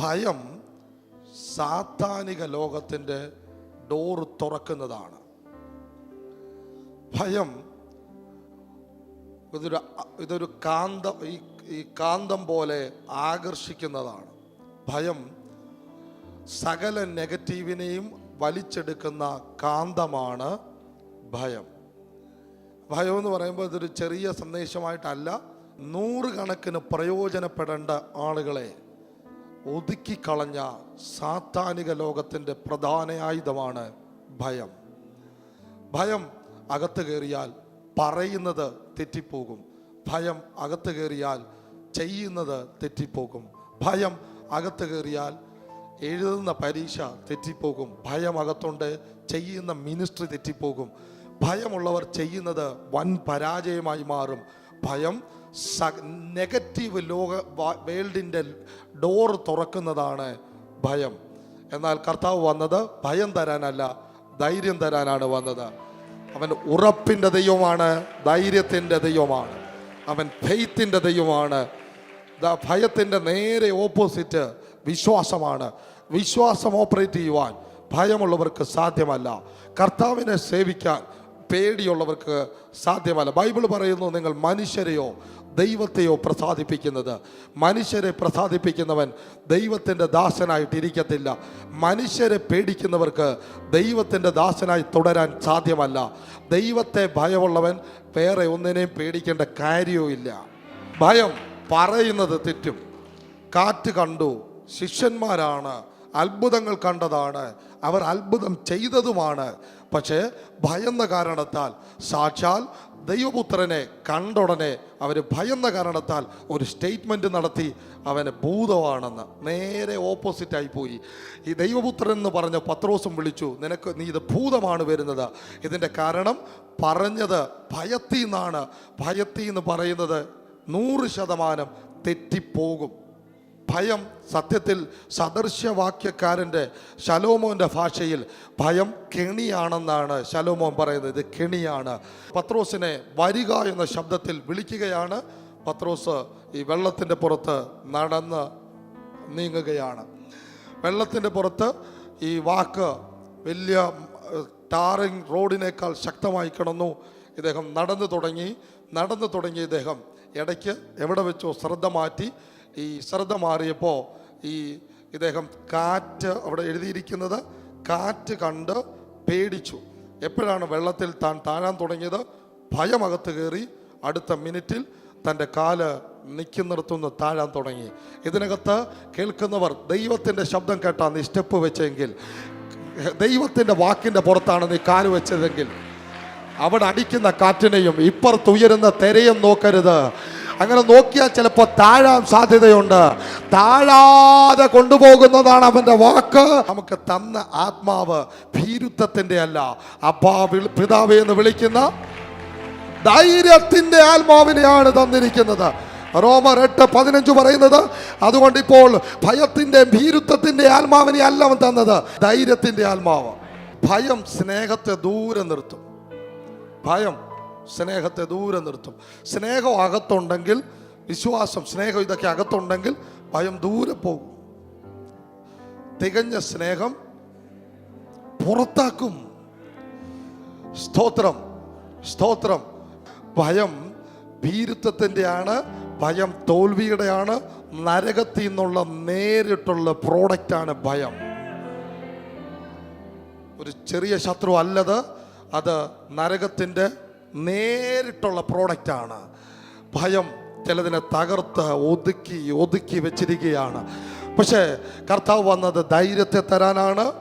ഭയം സാത്താനിക ലോകത്തിന്റെ ഡോറ് തുറക്കുന്നതാണ്. ഭയം ഇതൊരു ഇതൊരു കാന്തം ഈ ഈ കാന്തം പോലെ ആകർഷിക്കുന്നതാണ്. ഭയം സകല നെഗറ്റീവിനെയും വലിച്ചെടുക്കുന്ന കാന്തമാണ് ഭയം. ഭയം എന്ന് പറയുമ്പോൾ ഇതൊരു ചെറിയ സന്ദേശമായിട്ടല്ല നൂറുകണക്കിന് പ്രയോജനപ്പെടേണ്ട ആളുകളെ ഒതുക്കിക്കളഞ്ഞ സാത്താനിക ലോകത്തിന്റെ പ്രധാന ആയുധമാണ് ഭയം. ഭയം അകത്ത് കയറിയാൽ പറയുന്നത് തെറ്റിപ്പോകും. ഭയം അകത്ത് കയറിയാൽ ചെയ്യുന്നത് തെറ്റിപ്പോകും. ഭയം അകത്ത് കയറിയാൽ എഴുതുന്ന പരീക്ഷ തെറ്റിപ്പോകും. ഭയം അകത്തുണ്ട് ചെയ്യുന്ന മിനിസ്ട്രി തെറ്റിപ്പോകും. ഭയമുള്ളവർ ചെയ്യുന്നത് വൻ പരാജയമായി മാറും. ഭയം നെഗറ്റീവ് ലോക വേൾഡിന്റെ ഡോർ തുറക്കുന്നതാണ് ഭയം. എന്നാൽ കർത്താവ് വന്നത് ഭയം തരാനല്ല ധൈര്യം തരാനാണ് വന്നത്. അവൻ ഉറപ്പിന്റെ ദൈവമാണ് ധൈര്യത്തിന്റെ ദൈവമാണ്. അവൻ ഫെയ്ത്തിന്റെ ദൈവമാണ്. ഭയത്തിന്റെ നേരെ ഓപ്പോസിറ്റ് വിശ്വാസമാണ്. വിശ്വാസം ഓപ്പറേറ്റ് ചെയ്യുവാൻ ഭയമുള്ളവർക്ക് സാധ്യമല്ല. കർത്താവിനെ സേവിക്കാൻ പേടിയുള്ളവർക്ക് സാധ്യമല്ല. ബൈബിൾ പറയുന്നു നിങ്ങൾ മനുഷ്യരെയോ ദൈവത്തെയോ പ്രസാദിപ്പിക്കുന്നത്. മനുഷ്യരെ പ്രസാദിപ്പിക്കുന്നവൻ ദൈവത്തിന്റെ ദാസനായിട്ടിരിക്കത്തില്ല മനുഷ്യരെ പേടിക്കുന്നവർക്ക് ദൈവത്തിന്റെ ദാസനായി തുടരാൻ സാധ്യമല്ല. ദൈവത്തെ ഭയമുള്ളവൻ വേറെ ഒന്നിനെയും പേടിക്കേണ്ട കാര്യവുമില്ല ഭയം പറയുന്നത് തെറ്റും. കാറ്റ് കണ്ടു. ശിഷ്യന്മാരാണ് അത്ഭുതങ്ങൾ കണ്ടതാണ്. അവർ അത്ഭുതം ചെയ്തതുമാണ്. പക്ഷേ ഭയന്ന കാരണത്താൽ സാക്ഷാൽ ദൈവപുത്രനെ കണ്ടുടനെ അവർ ഭയന്ന കാരണത്താൽ ഒരു സ്റ്റേറ്റ്മെന്റ് നടത്തി അവന് ഭൂതമാണെന്ന് നേരെ ഓപ്പോസിറ്റായി പോയി. ഈ ദൈവപുത്രൻ എന്ന് പറഞ്ഞ പത്രോസും വിളിച്ചു നിനക്ക് നീ ഇത് ഭൂതമാണ് വരുന്നത്. ഇതിന്റെ കാരണം പറഞ്ഞത് ഭയത്തിൽ നിന്നാണ് ഭയത്തിൽ എന്ന് പറയുന്നത് നൂറ് ശതമാനം തെറ്റിപ്പോകും. ഭയം സത്യത്തിൽ സദൃശ്യവാക്യക്കാരന്റെ ശലോമോന്റെ ഭാഷയിൽ ഭയം കെണിയാണെന്നാണ് ശലോമോൻ പറയുന്നത്. ഇത് കെണിയാണ്. പത്രോസിനെ വരിക എന്ന ശബ്ദത്തിൽ വിളിക്കുകയാണ്. പത്രോസ് ഈ വെള്ളത്തിന്റെ പുറത്ത് നടന്ന് നീങ്ങുകയാണ്. വെള്ളത്തിന്റെ പുറത്ത് ഈ വാക്ക് വലിയ ടാറിങ് റോഡിനേക്കാൾ ശക്തമായി കിടന്നു. ഇദ്ദേഹം നടന്നു തുടങ്ങി. നടന്നു തുടങ്ങി ഇദ്ദേഹം ഇടയ്ക്ക് എവിടെ വെച്ചോ ശ്രദ്ധ മാറ്റി. ഈ ശ്രദ്ധ മാറിയപ്പോൾ ഈ ഇദ്ദേഹം കാറ്റ് അവിടെ എഴുതിയിരിക്കുന്നത് കാറ്റ് കണ്ട് പേടിച്ചു. എപ്പോഴാണ് വെള്ളത്തിൽ താൻ താഴാൻ തുടങ്ങിയത്? ഭയമകത്ത് കയറി അടുത്ത മിനിറ്റിൽ തന്റെ കാൽ നിൽക്കുന്നിടത്തുനിന്ന് താഴാൻ തുടങ്ങി. ഇതിനകത്ത് കേൾക്കുന്നവർ ദൈവത്തിന്റെ ശബ്ദം കേട്ടാ നീ സ്റ്റെപ്പ് വെച്ചെങ്കിൽ ദൈവത്തിന്റെ വാക്കിന്റെ പുറത്താണ് നീ കാൽ വെച്ചതെങ്കിൽ അവിടെ അടിക്കുന്ന കാറ്റിനെയും ഇപ്പുറത്തുയരുന്ന തെരയും നോക്കരുത്. അങ്ങനെ നോക്കിയാൽ ചിലപ്പോൾ താഴാൻ സാധ്യതയുണ്ട്. താഴാതെ കൊണ്ടുപോകുന്നതാണ് അവന്റെ വാക്ക്. നമുക്ക് തന്ന ആത്മാവ് ഭീരുത്വത്തിന്റെ അല്ല. അപ്പാ പിതാവ് എന്ന് വിളിക്കുന്ന ധൈര്യത്തിന്റെ ആത്മാവിനെയാണ് തന്നിരിക്കുന്നത്. റോമർ എട്ട് പതിനഞ്ച് പറയുന്നത് അതുകൊണ്ട് ഇപ്പോൾ ഭയത്തിന്റെ ഭീരുത്വത്തിന്റെ ആത്മാവിനെ അല്ല അവൻ തന്നത്. ധൈര്യത്തിന്റെ ആത്മാവ്. ഭയം സ്നേഹത്തെ ദൂരെ നിർത്തും. ഭയം സ്നേഹത്തെ ദൂരെ നിർത്തും. സ്നേഹം അകത്തുണ്ടെങ്കിൽ വിശ്വാസം സ്നേഹം ഇതൊക്കെ അകത്തുണ്ടെങ്കിൽ ഭയം ദൂരെ പോകും. തികഞ്ഞ സ്നേഹം പുറത്താക്കും. സ്തോത്രം സ്തോത്രം. ഭയം ഭീരുത്വത്തിന്റെയാണ് ഭയം തോൽവിയുടെയാണ് നരകത്തിൽ നിന്നുള്ള നേരിട്ടുള്ള പ്രോഡക്റ്റാണ് ഭയം. ഒരു ചെറിയ ശത്രു അല്ലത് അത് നരകത്തിന്റെ നേരിട്ടുള്ള പ്രോഡക്റ്റാണ് ഭയം ചിലതിനെ തകർത്ത് ഒതുക്കി ഒതുക്കി വെച്ചിരിക്കുകയാണ്. പക്ഷേ കർത്താവ് വന്നത് ധൈര്യത്തെ തരാനാണ്.